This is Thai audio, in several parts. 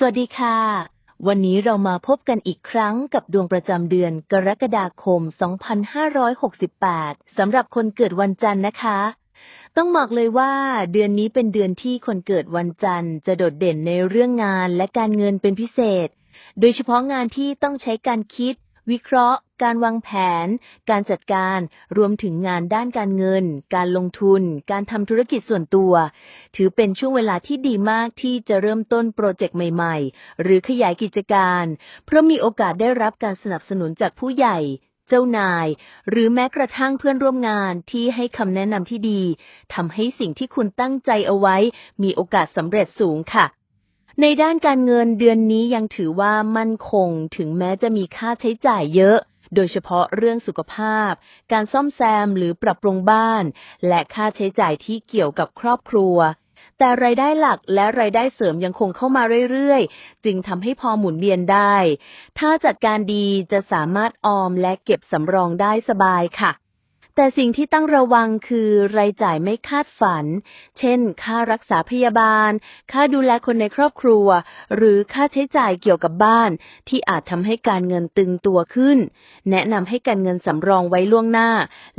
สวัสดีค่ะ วันนี้เรามาพบกันอีกครั้งกับดวงประจำเดือนกรกฎาคม 2568 สำหรับคนเกิดวันจันทร์นะคะ ต้องบอกเลยว่า เดือนนี้เป็นเดือนที่คนเกิดวันจันทร์ จะโดดเด่นในเรื่องงานและการเงินเป็นพิเศษ โดยเฉพาะงานที่ต้องใช้การคิด วิเคราะห์ การวางแผน การจัดการ รวมถึงงานด้านการเงิน การลงทุน การทำธุรกิจส่วนตัว ถือเป็นช่วงเวลาที่ดีมากที่จะเริ่มต้นโปรเจกต์ใหม่ๆ หรือขยายกิจการ เพราะมีโอกาสได้รับการสนับสนุนจากผู้ใหญ่ เจ้านาย หรือแม้กระทั่งเพื่อนร่วมงานที่ให้คำแนะนำที่ดีทำให้สิ่งที่คุณตั้งใจเอาไว้ มีโอกาสสำเร็จสูงค่ะในด้านการเงินเดือนนี้ยังถือว่ามั่นคงถึงแม้จะมีค่าใช้จ่ายเยอะ โดยเฉพาะเรื่องสุขภาพ การซ่อมแซมหรือปรับปรุงบ้าน และค่าใช้จ่ายที่เกี่ยวกับครอบครัว แต่รายได้หลักและรายได้เสริมยังคงเข้ามาเรื่อยๆ จึงทำให้พอหมุนเวียนได้ ถ้าจัดการดีจะสามารถออมและเก็บสำรองได้สบายค่ะ แต่สิ่งที่ต้องระวังคือรายจ่ายไม่คาดฝัน เช่น ค่ารักษาพยาบาล ค่าดูแลคนในครอบครัว หรือค่าใช้จ่ายเกี่ยวกับบ้าน ที่อาจทำให้การเงินตึงตัวขึ้น แนะนำให้การเงินสำรองไว้ล่วงหน้า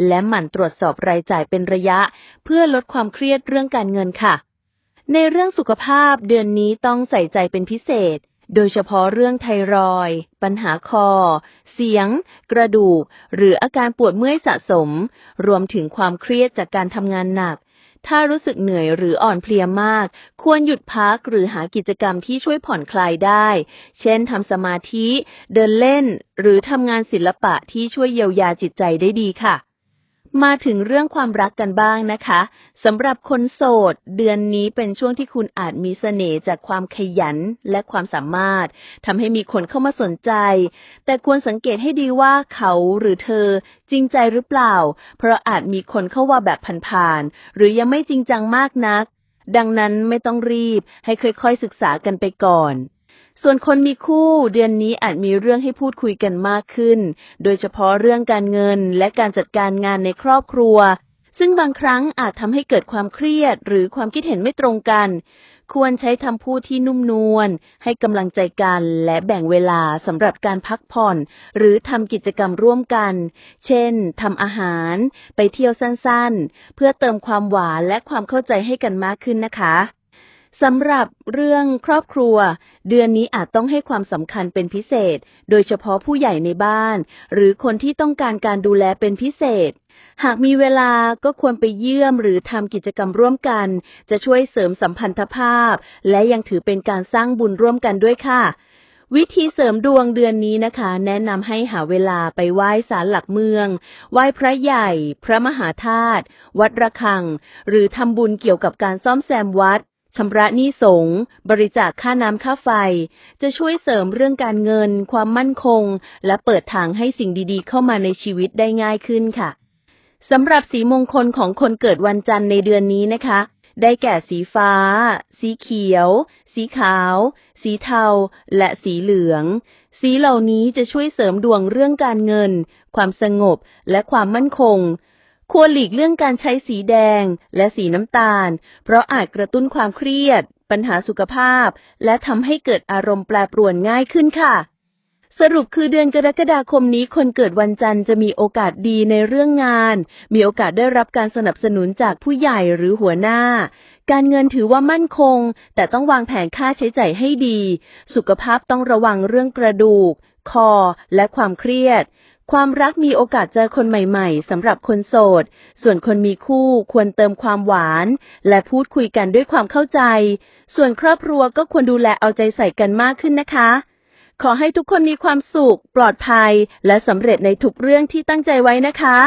และหมั่นตรวจสอบรายจ่ายเป็นระยะ เพื่อลดความเครียดเรื่องการเงินค่ะในเรื่องสุขภาพเดือนนี้ต้องใส่ใจเป็นพิเศษ โดยเฉพาะเรื่องไทรอยปัญหาคอ เสียง กระดูก หรืออาการปวดเมื่อยสะสม รวมถึงความเครียดจากการทำงานหนัก ถ้ารู้สึกเหนื่อยหรืออ่อนเพลียมาก ควรหยุดพักหรือหากิจกรรมที่ช่วยผ่อนคลายได้ เช่นทำสมาธิ เดินเล่น หรือทำงานศิลปะที่ช่วยเยียวยาจิตใจได้ดีค่ะ มาถึงเรื่องความรักกันบ้างนะคะสำหรับคนโสด เดือนนี้เป็นช่วงที่คุณอาจมีเสน่ห์จากความขยันและความสามารถทำให้มีคนเข้ามาสนใจ แต่ควรสังเกตให้ดีว่าเขาหรือเธอจริงใจหรือเปล่า เพราะอาจมีคนเข้าว่าแบบผ่านๆหรือยังไม่จริงจังมากนัก ดังนั้นไม่ต้องรีบให้ค่อยๆศึกษากันไปก่อน ส่วนคนมีคู่เดือนนี้อาจมีเรื่องให้พูดคุยกันมากขึ้น โดยเฉพาะเรื่องการเงินและการจัดการงานในครอบครัว ซึ่งบางครั้งอาจทำให้เกิดความเครียด หรือความคิดเห็นไม่ตรงกัน ควรใช้คำพูดที่นุ่มนวลให้กำลังใจกันและแบ่งเวลาสำหรับการพักผ่อน หรือทำกิจกรรมร่วมกัน เช่นทำอาหาร ไปเที่ยวสั้นๆ เพื่อเติมความหวานและความเข้าใจให้กันมากขึ้นนะคะ สำหรับเรื่องครอบครัว เดือนนี้อาจต้องให้ความสำคัญเป็นพิเศษ โดยเฉพาะผู้ใหญ่ในบ้าน หรือคนที่ต้องการการดูแลเป็นพิเศษ หากมีเวลาก็ควรไปเยี่ยมหรือทำกิจกรรมร่วมกัน จะช่วยเสริมสัมพันธภาพ และยังถือเป็นการสร้างบุญร่วมกันด้วยค่ะวิธีเสริมดวงเดือนนี้นะคะ แนะนำให้หาเวลาไปไหว้ศาลหลักเมือง ไหว้พระใหญ่ พระมหาธาตุวัดระฆัง หรือทำบุญเกี่ยวกับการซ่อมแซมวัด ชำระหนี้สงฆ์บริจาคค่าน้ำค่าไฟ จะช่วยเสริมเรื่องการเงิน ความมั่นคง และเปิดทางให้สิ่งดีๆ เข้ามาในชีวิตได้ง่ายขึ้นค่ะสำหรับสีมงคลของคนเกิดวันจันทร์ในเดือนนี้นะคะ ได้แก่สีฟ้า สีเขียว สีขาว สีเทา และสีเหลือง สีเหล่านี้จะช่วยเสริมดวงเรื่องการเงิน ความสงบ และความมั่นคง ควรหลีกเลี่ยงการใช้สีแดงและสีน้ำตาล เพราะอาจกระตุ้นความเครียด ปัญหาสุขภาพ และทำให้เกิดอารมณ์แปรปรวนง่ายขึ้นค่ะ สรุปคือเดือนกรกฎาคมนี้คนเกิดวันจันทร์จะมีโอกาสดีในเรื่องงาน มีโอกาสได้รับการสนับสนุนจากผู้ใหญ่หรือหัวหน้า การเงินถือว่ามั่นคง แต่ต้องวางแผนค่าใช้จ่ายให้ดี สุขภาพต้องระวังเรื่องกระดูก คอ และความเครียด ความรักมีโอกาสเจอคนใหม่ๆสำหรับคนโสด ส่วนคนมีคู่ควรเติมความหวาน และพูดคุยกันด้วยความเข้าใจ ส่วนครอบครัวก็ควรดูแลเอาใจใส่กันมากขึ้นนะคะ ขอให้ทุกคนมีความสุข ปลอดภัย และสำเร็จในทุกเรื่องที่ตั้งใจไว้นะคะ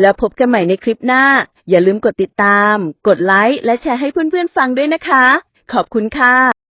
แล้วพบกันใหม่ในคลิปหน้า อย่าลืมกดติดตาม กดไลค์และแชร์ให้เพื่อนๆฟังด้วยนะคะ ขอบคุณค่ะ